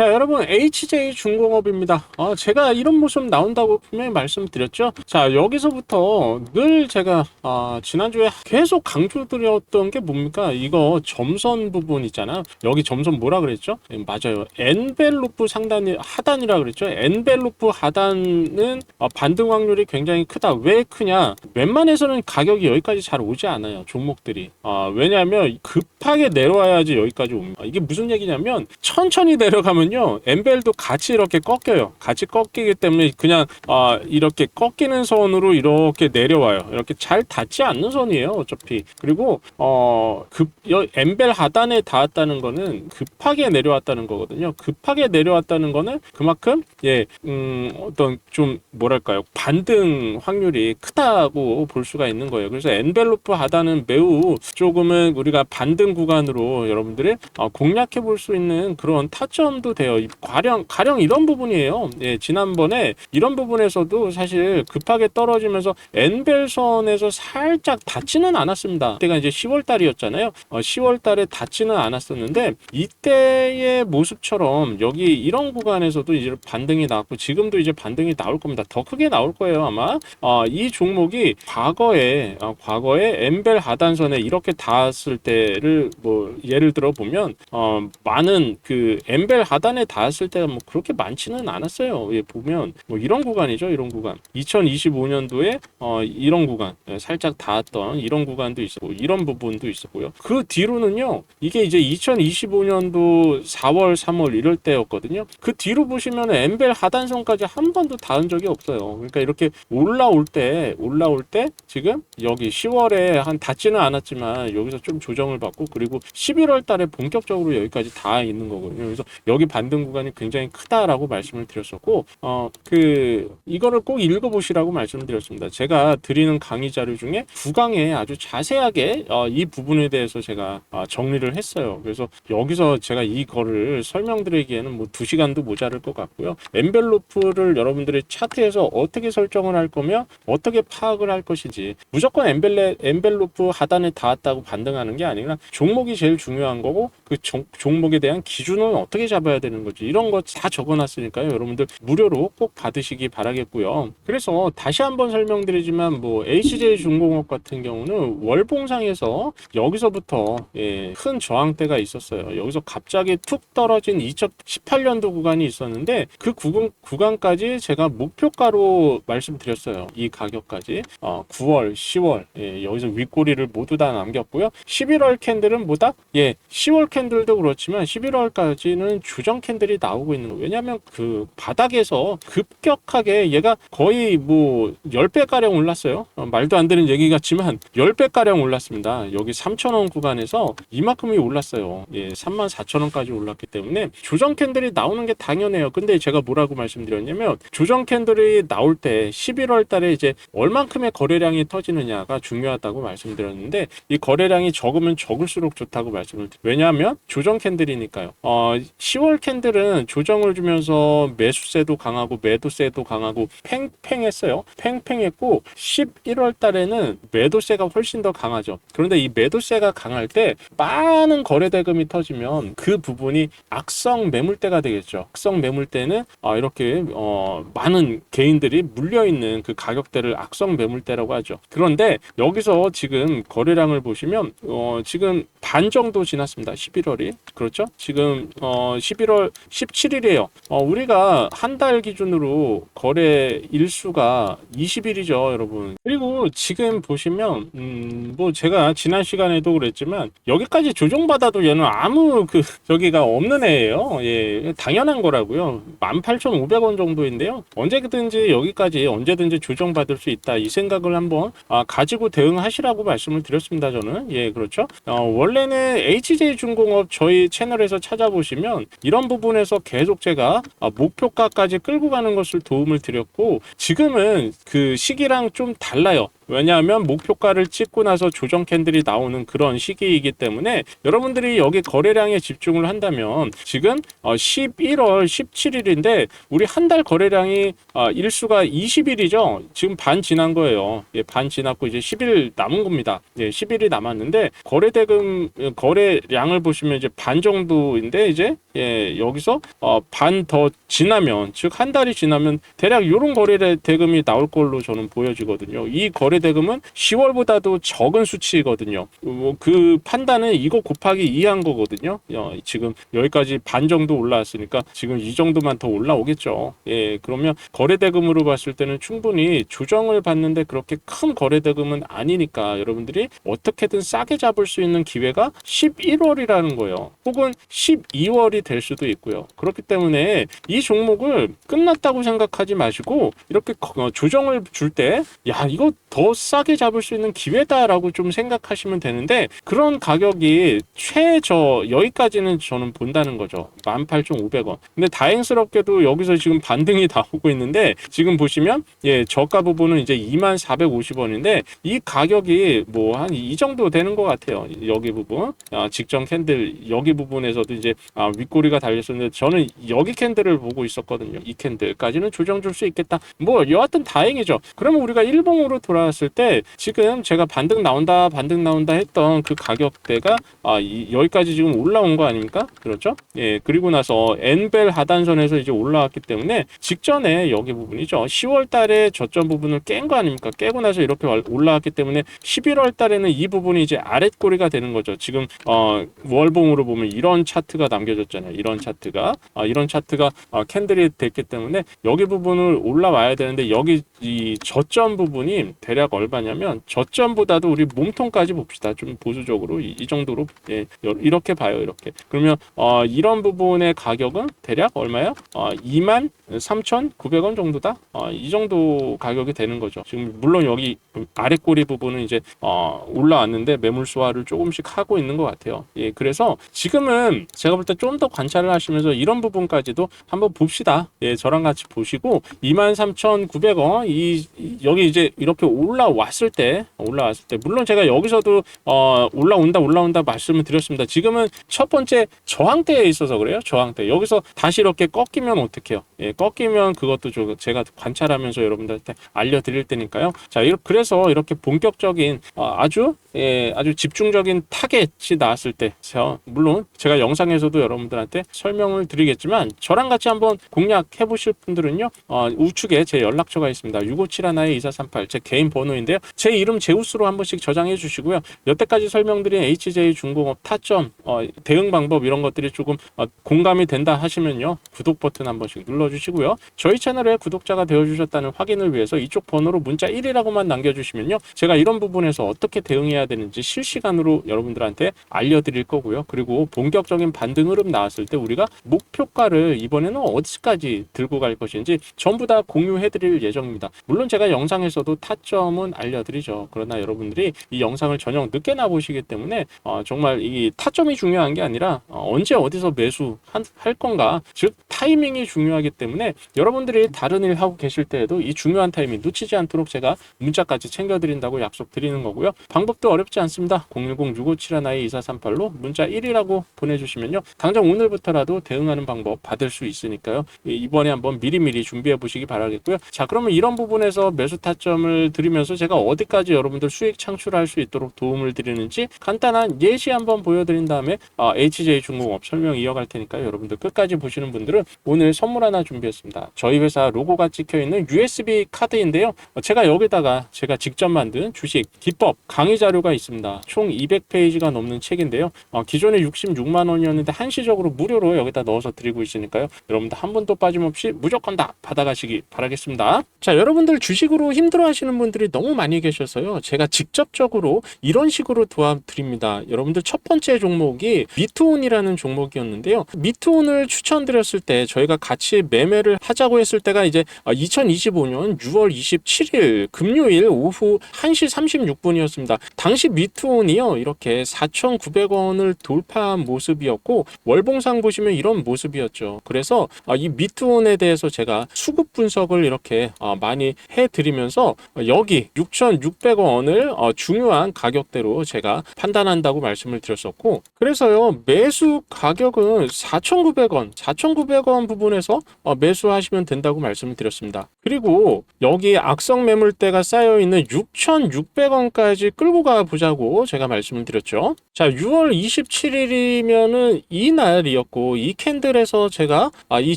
자, 여러분, HJ 중공업입니다. 어, 제가 이런 모습 나온다고 분명히 말씀드렸죠. 자, 여기서부터 늘 제가, 아, 지난주에 계속 강조드렸던 게 뭡니까? 이거 점선 부분 있잖아. 여기 점선 뭐라 그랬죠? 예, 맞아요. 엔벨로프 상단이, 하단이라 그랬죠. 엔벨로프 하단은 어, 반등 확률이 굉장히 크다. 왜 크냐? 웬만해서는 가격이 여기까지 잘 오지 않아요. 종목들이. 아, 왜냐하면 급하게 내려와야지 여기까지 옵니다. 이게 무슨 얘기냐면 천천히 내려가면 요. 엔벨도 같이 이렇게 꺾여요. 같이 꺾이기 때문에 그냥 아, 이렇게 꺾이는 선으로 이렇게 내려와요. 이렇게 잘 닿지 않는 선이에요. 어차피. 그리고 어, 급 여- 엔벨 하단에 닿았다는 거는 급하게 내려왔다는 거거든요. 급하게 내려왔다는 거는 그만큼 예, 음, 어떤 좀 뭐랄까요? 반등 확률이 크다고 볼 수가 있는 거예요. 그래서 엔벨로프 하단은 매우 조금은 우리가 반등 구간으로 여러분들이 어, 공략해 볼 수 있는 그런 타점도 이 가령 가령 이런 부분이에요. 예, 지난번에 이런 부분에서도 사실 급하게 떨어지면서 엔벨선에서 살짝 닿지는 않았습니다. 그때가 이제 10월 달이었잖아요. 어, 10월 달에 닿지는 않았었는데 이때의 모습처럼 여기 이런 구간에서도 이제 반등이 나왔고 지금도 이제 반등이 나올 겁니다. 더 크게 나올 거예요 아마. 어, 이 종목이 과거에 어, 과거에 엔벨 하단선에 이렇게 닿았을 때를 뭐 예를 들어 보면 어, 많은 그 엔벨 하단 에 닿았을 때가 뭐 그렇게 많지는 않았어요. 예, 보면 뭐 이런 구간이죠, 이런 구간. 2025년도에 어, 이런 구간 예, 살짝 닿았던 이런 구간도 있었고 이런 부분도 있었고요. 그 뒤로는요, 이게 이제 2025년도 4월, 3월 이럴 때였거든요. 그 뒤로 보시면 엔벨 하단선까지 한 번도 닿은 적이 없어요. 그러니까 이렇게 올라올 때 올라올 때 지금 여기 10월에 한 닿지는 않았지만 여기서 좀 조정을 받고 그리고 11월 달에 본격적으로 여기까지 닿아 있는 거거든요. 그래서 여기 반등 구간이 굉장히 크다라고 말씀을 드렸었고 어 그 이거를 꼭 읽어보시라고 말씀드렸습니다. 제가 드리는 강의 자료 중에 구강에 아주 자세하게 어, 이 부분에 대해서 제가 어, 정리를 했어요. 그래서 여기서 제가 이거를 설명드리기에는 뭐 두 시간도 모자랄 것 같고요. 엔벨로프를 여러분들이 차트에서 어떻게 설정을 할 거며 어떻게 파악을 할 것인지 무조건 엔벨레, 엔벨로프 하단에 닿았다고 반등하는 게 아니라 종목이 제일 중요한 거고 그 종, 종목에 대한 기준은 어떻게 잡아야 되는 거지 이런 거 다 적어놨으니까요 여러분들. 무료로 꼭 받으시기 바라겠고요. 그래서 다시 한번 설명드리지만 뭐 HJ 중공업 같은 경우는 월봉상에서 여기서부터 예, 큰 저항대가 있었어요. 여기서 갑자기 툭 떨어진 2018년도 구간이 있었는데 그 구간, 구간까지 제가 목표가로 말씀드렸어요. 이 가격까지. 어, 9월 10월 예, 여기서 윗꼬리를 모두 다 남겼고요. 11월 캔들은 뭐다 예 10월 캔들도 그렇지만 11월까지는 주정 캔들이 나오고 있는 거예요 왜냐하면 그 바닥에서 급격하게 얘가 거의 뭐 10배 가량 올랐어요 어, 말도 안 되는 얘기 같지만 10배 가량 올랐습니다 여기 3,000원 구간에서 이만큼이 올랐어요 예 34,000원까지 올랐기 때문에 조정 캔들이 나오는 게 당연해요 근데 제가 뭐라고 말씀드렸냐면 조정 캔들이 나올 때 11월 달에 이제 얼만큼의 거래량이 터지느냐가 중요하다고 말씀드렸는데 이 거래량이 적으면 적을수록 좋다고 말씀을 드려요. 왜냐하면 조정 캔들이니까요. 어, 10월 캔들은 조정을 주면서 매수세도 강하고 매도세도 강하고 팽팽했어요. 팽팽했고 11월 달에는 매도세가 훨씬 더 강하죠. 그런데 이 매도세가 강할 때 많은 거래 대금이 터지면 그 부분이 악성 매물대가 되겠죠. 악성 매물대는 어, 이렇게 어, 많은 개인들이 물려 있는 그 가격대를 악성 매물대라고 하죠. 그런데 여기서 지금 거래량을 보시면 어, 지금 반 정도 지났습니다. 11월이 그렇죠? 지금 어, 11월 17일이에요. 어, 우리가 한 달 기준으로 거래 일수가 20일이죠, 여러분. 그리고 지금 보시면 음, 뭐 제가 지난 시간에도 그랬지만 여기까지 조정받아도 얘는 아무 그 저기가 없는 애예요. 예, 당연한 거라고요. 18,500원 정도인데요. 언제든지 여기까지 언제든지 조정받을 수 있다. 이 생각을 한번 아, 가지고 대응하시라고 말씀을 드렸습니다. 저는 예, 그렇죠. 어, 원 래는 HJ 중공업 저희 채널에서 찾아보시면 이런 부분에서 계속 제가 아, 목표가까지 끌고 가는 것을 도움을 드렸고 지금은 그 시기랑 좀 달라요. 왜냐하면 목표가를 찍고 나서 조정 캔들이 나오는 그런 시기이기 때문에 여러분들이 여기 거래량에 집중을 한다면 지금 어, 11월 17일인데 우리 한 달 거래량이 어, 일수가 20일이죠. 지금 반 지난 거예요. 예, 반 지났고 이제 10일 남은 겁니다. 예, 10일이 남았는데 거래 대금 어, 거래량을 보시면 이제 반 정도인데 이제 예, 여기서 어, 반 더 지나면 즉 한 달이 지나면 대략 이런 거래 대금이 나올 걸로 저는 보여지거든요. 이 거래 대금은 10월보다도 적은 수치거든요. 뭐그 판단은 이거 곱하기 2한 거거든요. 어, 지금 여기까지 반 정도 올라왔으니까 지금 이 정도만 더 올라오겠죠. 예, 그러면 거래 대금으로 봤을 때는 충분히 조정을 받는데 그렇게 큰 거래 대금은 아니니까 여러분들이 어떻게든 싸게 잡을 수 있는 기회가 11월이라는 거예요. 혹은 12월이 될 수도 있고요. 그렇기 때문에 이 종목을 끝났다고 생각하지 마시고 이렇게 거- 어, 조정을 줄 때 야 이거 더 싸게 잡을 수 있는 기회다라고 좀 생각하시면 되는데 그런 가격이 최저 여기까지는 저는 본다는 거죠. 18,500원. 근데 다행스럽게도 여기서 지금 반등이 나오고 있는데 지금 보시면 예 저가 부분은 이제 2450원인데 이 가격이 뭐 한 이 정도 되는 것 같아요. 여기 부분. 아, 직전 캔들 여기 부분에서도 이제 아, 윗꼬리가 달렸었는데 저는 여기 캔들을 보고 있었거든요. 이 캔들까지는 조정 줄 수 있겠다. 뭐 여하튼 다행이죠. 그러면 우리가 일봉으로 돌아 왔을 때 지금 제가 반등 나온다 반등 나온다 했던 그 가격대가 아, 이, 여기까지 지금 올라온 거 아닙니까? 그렇죠? 예 그리고 나서 엔벨 하단선에서 이제 올라왔기 때문에 직전에 여기 부분이죠. 10월 달에 저점 부분을 깬 거 아닙니까? 깨고 나서 이렇게 올- 올라왔기 때문에 11월 달에는 이 부분이 이제 아랫꼬리가 되는 거죠. 지금 어 월봉으로 보면 이런 차트가 남겨졌잖아요. 이런 차트가. 아, 이런 차트가 아, 캔들이 됐기 때문에 여기 부분을 올라와야 되는데 여기 이 저점 부분이 대략 얼마냐면 저점보다도 우리 몸통까지 봅시다 좀 보수적으로 이, 이 정도로 예, 여- 이렇게 봐요 이렇게 그러면 어, 이런 부분의 가격은 대략 얼마요? 어, 2만 3,900원 정도다. 어, 이 정도 가격이 되는 거죠. 지금 물론 여기 아래 꼬리 부분은 이제 어, 올라왔는데 매물 소화를 조금씩 하고 있는 것 같아요. 예, 그래서 지금은 제가 볼 때 좀 더 관찰을 하시면서 이런 부분까지도 한번 봅시다. 예, 저랑 같이 보시고 23,900원 이, 이 여기 이제 이렇게 올 라왔을 때 올라왔을 때 물론 제가 여기서도 어, 올라온다 올라온다 말씀을 드렸습니다. 지금은 첫 번째 저항대에 있어서 그래요. 저항대. 여기서 다시 이렇게 꺾이면 어떡해요? 예, 꺾이면 그것도 저, 제가 관찰하면서 여러분들한테 알려드릴 테니까요. 자, 그래서 이렇게 본격적인 어, 아주 예, 아주 집중적인 타겟이 나왔을 때, 저, 물론 제가 영상에서도 여러분들한테 설명을 드리겠지만 저랑 같이 한번 공략해 보실 분들은요, 어, 우측에 제 연락처가 있습니다. 6571-2438제 개인 번 호인데요. 제 이름 제우스로 한 번씩 저장해 주시고요. 여태까지 설명드린 HJ 중공업 타점 어, 대응 방법 이런 것들이 조금 어, 공감이 된다 하시면요. 구독 버튼 한 번씩 눌러주시고요. 저희 채널에 구독자가 되어주셨다는 확인을 위해서 이쪽 번호로 문자 1이라고만 남겨주시면요. 제가 이런 부분에서 어떻게 대응해야 되는지 실시간으로 여러분들한테 알려드릴 거고요. 그리고 본격적인 반등 흐름 나왔을 때 우리가 목표가를 이번에는 어디까지 들고 갈 것인지 전부 다 공유해드릴 예정입니다. 물론 제가 영상에서도 타점 은 알려드리죠. 그러나 여러분들이 이 영상을 저녁 늦게 나 보시기 때문에 어, 정말 이 타점이 중요한 게 아니라 어, 언제 어디서 매수 한- 할 건가 즉 타이밍이 중요하기 때문에 여러분들이 다른 일 하고 계실 때에도 이 중요한 타이밍 놓치지 않도록 제가 문자까지 챙겨드린다고 약속드리는 거고요. 방법도 어렵지 않습니다. 010-6571-2438로 문자 1이라고 보내주시면요. 당장 오늘부터라도 대응하는 방법 받을 수 있으니까요. 이- 이번에 한번 미리미리 준비해 보시기 바라겠고요. 자 그러면 이런 부분에서 매수 타점을 드리면 서 제가 어디까지 여러분들 수익 창출할 수 있도록 도움을 드리는지 간단한 예시 한번 보여드린 다음에 어, HJ 중공업 설명 이어갈 테니까요. 여러분들 끝까지 보시는 분들은 오늘 선물 하나 준비했습니다. 저희 회사 로고가 찍혀 있는 USB 카드인데요. 어, 제가 여기다가 제가 직접 만든 주식 기법 강의 자료가 있습니다. 총 200페이지가 넘는 책인데요. 어, 기존에 66만 원이었는데 한시적으로 무료로 여기다 넣어서 드리고 있으니까요. 여러분들 한 번도 빠짐없이 무조건 다 받아가시기 바라겠습니다. 자 여러분들 주식으로 힘들어 하시는 분들이 너무 많이 계셔서요. 제가 직접적으로 이런 식으로 도와드립니다. 여러분들 첫 번째 종목이 미투온이라는 종목이었는데요. 미투온을 추천드렸을 때 저희가 같이 매매를 하자고 했을 때가 이제 2025년 6월 27일 금요일 오후 1시 36분이었습니다. 당시 미투온이요. 이렇게 4,900원을 돌파한 모습이었고 월봉상 보시면 이런 모습이었죠. 그래서 아, 이 미투온에 대해서 제가 수급 분석을 이렇게 아, 많이 해드리면서 여기 여기 6,600원을 어, 중요한 가격대로 제가 판단한다고 말씀을 드렸었고 그래서요 매수 가격은 4,900원, 4,900원 부분에서 어, 매수하시면 된다고 말씀을 드렸습니다. 그리고 여기 악성 매물대가 쌓여 있는 6,600원까지 끌고 가 보자고 제가 말씀을 드렸죠. 자, 6월 27일이면은 이 날이었고 이 캔들에서 제가 아, 이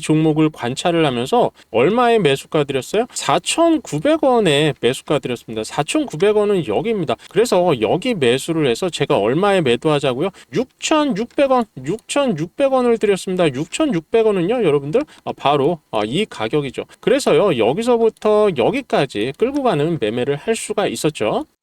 종목을 관찰을 하면서 얼마에 매수가 드렸어요? 4,900원에 매수가 드렸습니다. 4,900원은 여기입니다. 그래서 여기 매수를 해서 제가 얼마에 매도하자고요? 6,600원, 6,600원을 드렸습니다. 6,600원은요, 여러분들 아, 바로 아, 이 가격이죠. 그래서요, 여기서부터 여기까지 끌고 가는 매매를 할 수가 있었죠.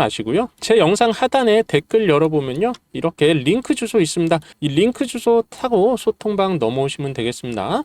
마시고요. 제 영상 하단에 댓글 열어보면요. 이렇게 링크 주소 있습니다. 이 링크 주소 타고 소통방 넘어오시면 되겠습니다.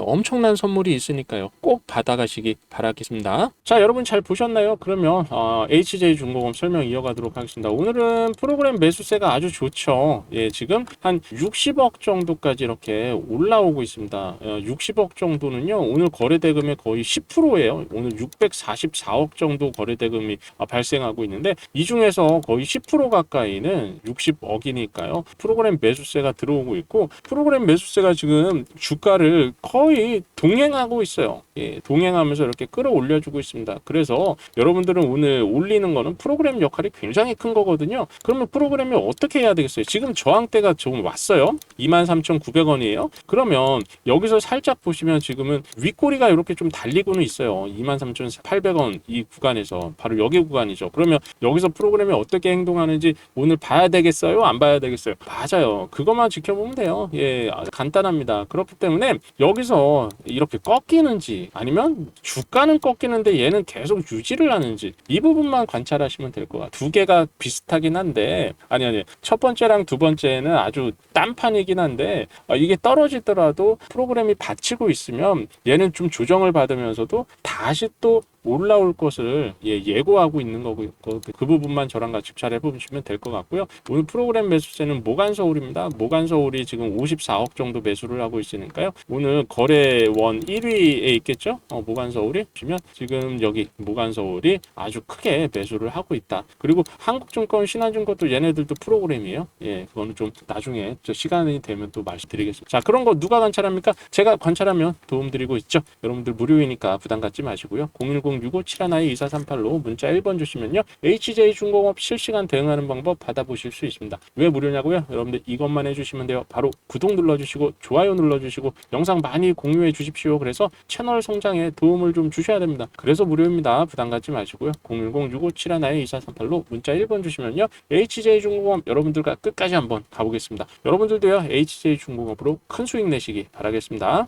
엄청난 선물이 있으니까요. 꼭 받아가시기 바라겠습니다. 자, 여러분 잘 보셨나요? 그러면 어, HJ중공업 설명 이어가도록 하겠습니다. 오늘은 프로그램 매수세가 아주 좋죠. 예, 지금 한 60억 정도까지 이렇게 올라오고 있습니다. 어, 60억 정도는요. 오늘 거래대금의 거의 10%예요. 오늘 644억 정도 거래대금이 아, 발생하고 있는데 이 중에서 거의 10% 가까이는 60억이니까요. 프로그램 매수세가 들어오고 있고 프로그램 매수세가 지금 주가를 거의 동행하고 있어요. 예, 동행하면서 이렇게 끌어올려주고 있습니다. 그래서 여러분들은 오늘 올리는 거는 프로그램 역할이 굉장히 큰 거거든요. 그러면 프로그램이 어떻게 해야 되겠어요? 지금 저항대가 조금 왔어요. 23,900원이에요. 그러면 여기서 살짝 보시면 지금은 윗꼬리가 이렇게 좀 달리고는 있어요. 23,800원 이 구간에서 바로 여기 구간이죠. 그러면 여기서 프로그램이 어떻게 행동하는지 오늘 봐야 되겠어요? 안 봐야 되겠어요? 맞아요. 그것만 지켜보면 돼요. 예, 간단합니다. 그렇기 때문에 여기서 이렇게 꺾이는지 아니면 주가는 꺾이는데 얘는 계속 유지를 하는지 이 부분만 관찰하시면 될 것 같아요. 두 개가 비슷하긴 한데 아니 아니 첫 번째랑 두 번째는 아주 딴판이긴 한데 어, 이게 떨어지더라도 프로그램이 받치고 있으면 얘는 좀 조정을 받으면서도 다시 또 올라올 것을 예, 예고하고 있는 거고 그 부분만 저랑 같이 잘 해보시면 될 것 같고요. 오늘 프로그램 매수세는 모간서울입니다. 모간서울이 지금 54억 정도 매수를 하고 있으니까요. 오늘 거래원 1위에 있겠죠? 어, 모간서울이 보시면 지금 여기 모간서울이 아주 크게 매수를 하고 있다. 그리고 한국증권, 신한증권도 얘네들도 프로그램이에요. 예, 그거는 좀 나중에 저 시간이 되면 또 말씀드리겠습니다. 자, 그런 거 누가 관찰합니까? 제가 관찰하면 도움드리고 있죠. 여러분들 무료이니까 부담 갖지 마시고요. 010-6571-2438로 문자 1번 주시면요. HJ중공업 실시간 대응하는 방법 받아보실 수 있습니다. 왜 무료냐고요? 여러분들 이것만 해주시면 돼요. 바로 구독 눌러주시고 좋아요 눌러주시고 영상 많이 공유해 주십시오. 그래서 채널 성장에 도움을 좀 주셔야 됩니다. 그래서 무료입니다. 부담 갖지 마시고요. 010-6571-2438로 문자 1번 주시면요. HJ중공업 여러분들과 끝까지 한번 가보겠습니다. 여러분들도요. HJ중공업으로 큰 수익 내시기 바라겠습니다.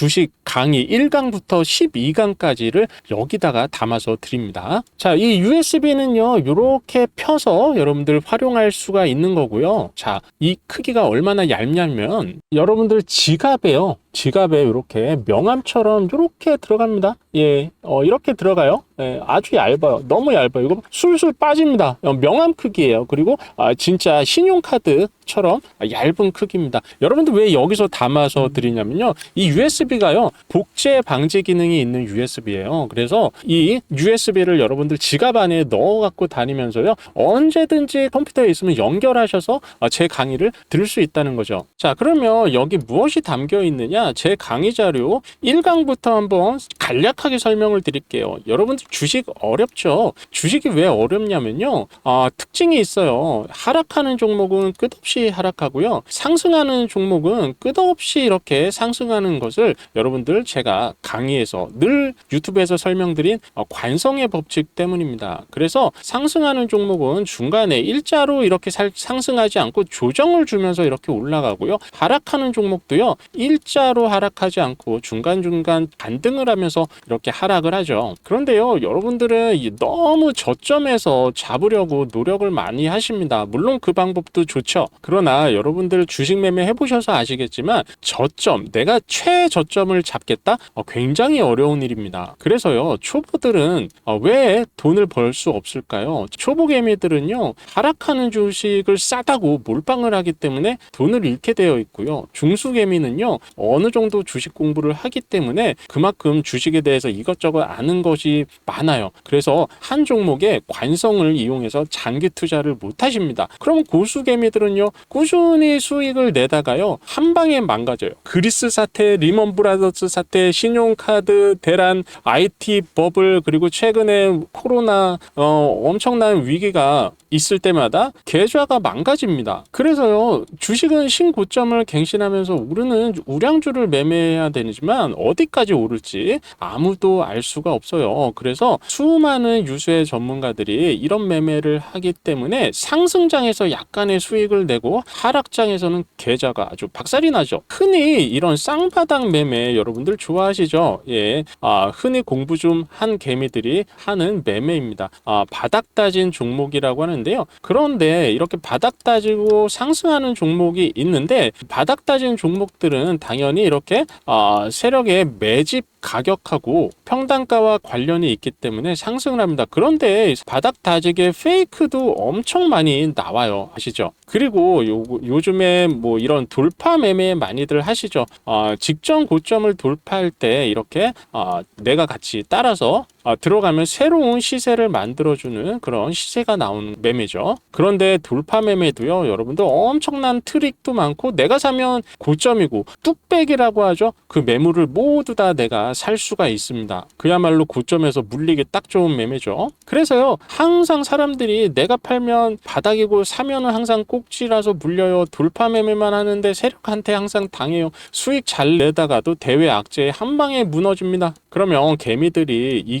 주식 강의 1강부터 12강까지를 여기다가 담아서 드립니다. 자, 이 USB는요, 이렇게 펴서 여러분들 활용할 수가 있는 거고요. 자, 이 크기가 얼마나 얇냐면 여러분들 지갑에요. 지갑에 이렇게 명함처럼 이렇게 들어갑니다. 예, 어, 이렇게 들어가요. 예, 아주 얇아요. 너무 얇아요. 이거 술술 빠집니다. 어, 명함 크기예요. 그리고 아, 진짜 신용카드처럼 얇은 크기입니다. 여러분들 왜 여기서 담아서 드리냐면요. 이 USB가요. 복제 방지 기능이 있는 USB예요. 그래서 이 USB를 여러분들 지갑 안에 넣어 갖고 다니면서요. 언제든지 컴퓨터에 있으면 연결하셔서 아, 제 강의를 들을 수 있다는 거죠. 자, 그러면 여기 무엇이 담겨 있느냐? 제 강의 자료 1강부터 한번 간략하게 설명을 드릴게요. 여러분들 주식 어렵죠? 주식이 왜 어렵냐면요. 아, 특징이 있어요. 하락하는 종목은 끝없이 하락하고요. 상승하는 종목은 끝없이 이렇게 상승하는 것을 여러분들 제가 강의에서 늘 유튜브에서 설명드린 어, 관성의 법칙 때문입니다. 그래서 상승하는 종목은 중간에 일자로 이렇게 살, 상승하지 않고 조정을 주면서 이렇게 올라가고요. 하락하는 종목도요. 일자로 하락하지 않고 중간중간 반등을 하면서 이렇게 하락을 하죠. 그런데요. 여러분들은 이 너무 저점에서 잡으려고 노력을 많이 하십니다. 물론 그 방법도 좋죠. 그러나 여러분들 주식 매매 해보셔서 아시겠지만 저점, 내가 최저점을 잡겠다? 어, 굉장히 어려운 일입니다. 그래서요. 초보들은 어, 왜 돈을 벌 수 없을까요? 초보 개미들은요. 하락하는 주식을 싸다고 몰빵을 하기 때문에 돈을 잃게 되어 있고요. 중수 개미는요. 어느 정도 주식 공부를 하기 때문에 그만큼 주식에 대해서 이것저것 아는 것이 많아요. 그래서 한 종목에 관성을 이용해서 장기 투자를 못 하십니다. 그럼 고수 개미들은요. 꾸준히 수익을 내다가요. 한 방에 망가져요. 그리스 사태, 리먼 브라더스 사태, 신용카드 대란, IT 버블 그리고 최근에 코로나 어, 엄청난 위기가 있을 때마다 계좌가 망가집니다. 그래서요, 주식은 신고점을 갱신하면서 오르는 우량주를 매매해야 되지만 어디까지 오를지 아무도 알 수가 없어요. 그래서 수많은 유수의 전문가들이 이런 매매를 하기 때문에 상승장에서 약간의 수익을 내고 하락장에서는 계좌가 아주 박살이 나죠. 흔히 이런 쌍바닥 매매 여러분들 좋아하시죠? 예. 아, 흔히 공부 좀 한 개미들이 하는 매매입니다. 아, 바닥 따진 종목이라고 하는 하는데요. 그런데 이렇게 바닥 따지고 상승하는 종목이 있는데 바닥 따진 종목들은 당연히 이렇게 어, 세력의 매집 가격하고 평단가와 관련이 있기 때문에 상승을 합니다. 그런데 바닥 다지게 페이크도 엄청 많이 나와요. 아시죠? 그리고 요, 요즘에 뭐 이런 돌파 매매 많이들 하시죠. 어, 직전 고점을 돌파할 때 이렇게 어, 내가 같이 따라서 아, 들어가면 새로운 시세를 만들어주는 그런 시세가 나오는 매매죠. 그런데 돌파 매매도요, 여러분들 엄청난 트릭도 많고 내가 사면 고점이고 뚝배기라고 하죠. 그 매물을 모두 다 내가 살 수가 있습니다. 그야말로 고점에서 물리기 딱 좋은 매매죠. 그래서요, 항상 사람들이 내가 팔면 바닥이고 사면은 항상 꼭지라서 물려요. 돌파 매매만 하는데 세력한테 항상 당해요. 수익 잘 내다가도 대외 악재에 한 방에 무너집니다. 그러면 개미들이 이